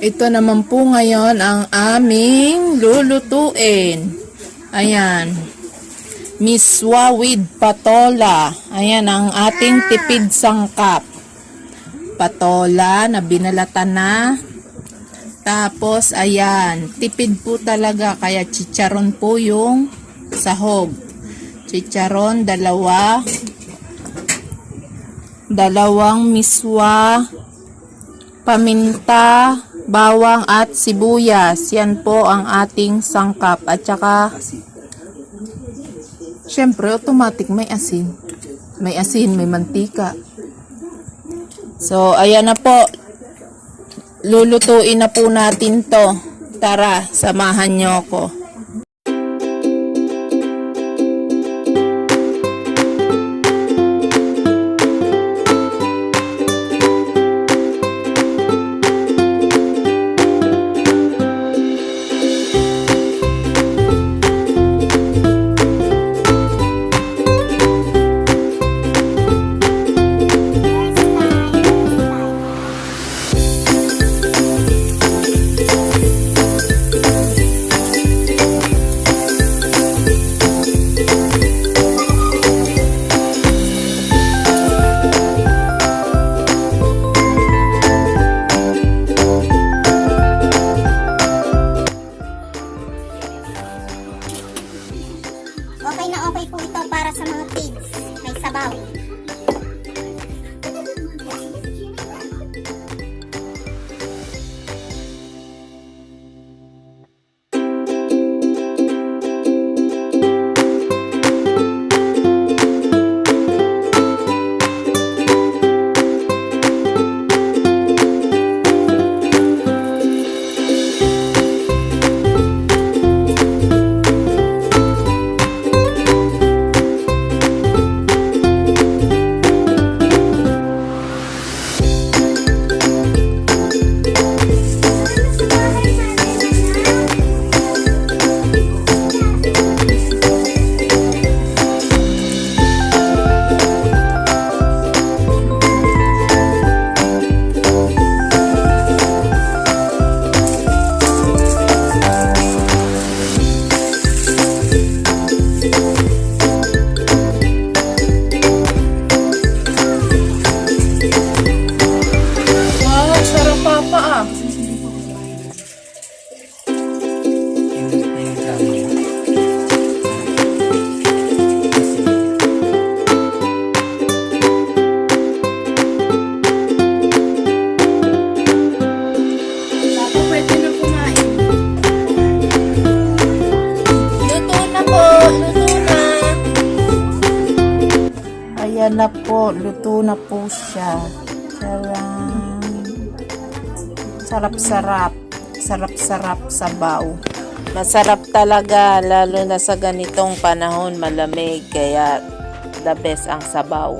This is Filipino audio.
ito naman po ngayon ang aming lulutuin. Ayan. Miswa with patola. Ayan ang ating tipid sangkap. Patola na binalatan na. Tapos, ayan. Tipid po talaga. Kaya chicharon po yung sahog. Chicharon, dalawa. Dalawang miswa paminta, bawang at sibuyas. Yan po ang ating sangkap. At saka, syempre, automatic may asin. May asin, may mantika. So, ayan na po. Lulutuin na po natin to. Tara, samahan nyo ko. Okay na okay po ito para sa mga kids. May sabaw. Na po, luto na po siya. Charan. Sarap-sarap. Sarap-sarap sabaw. Masarap talaga, lalo na sa ganitong panahon malamig, kaya the best ang sabaw.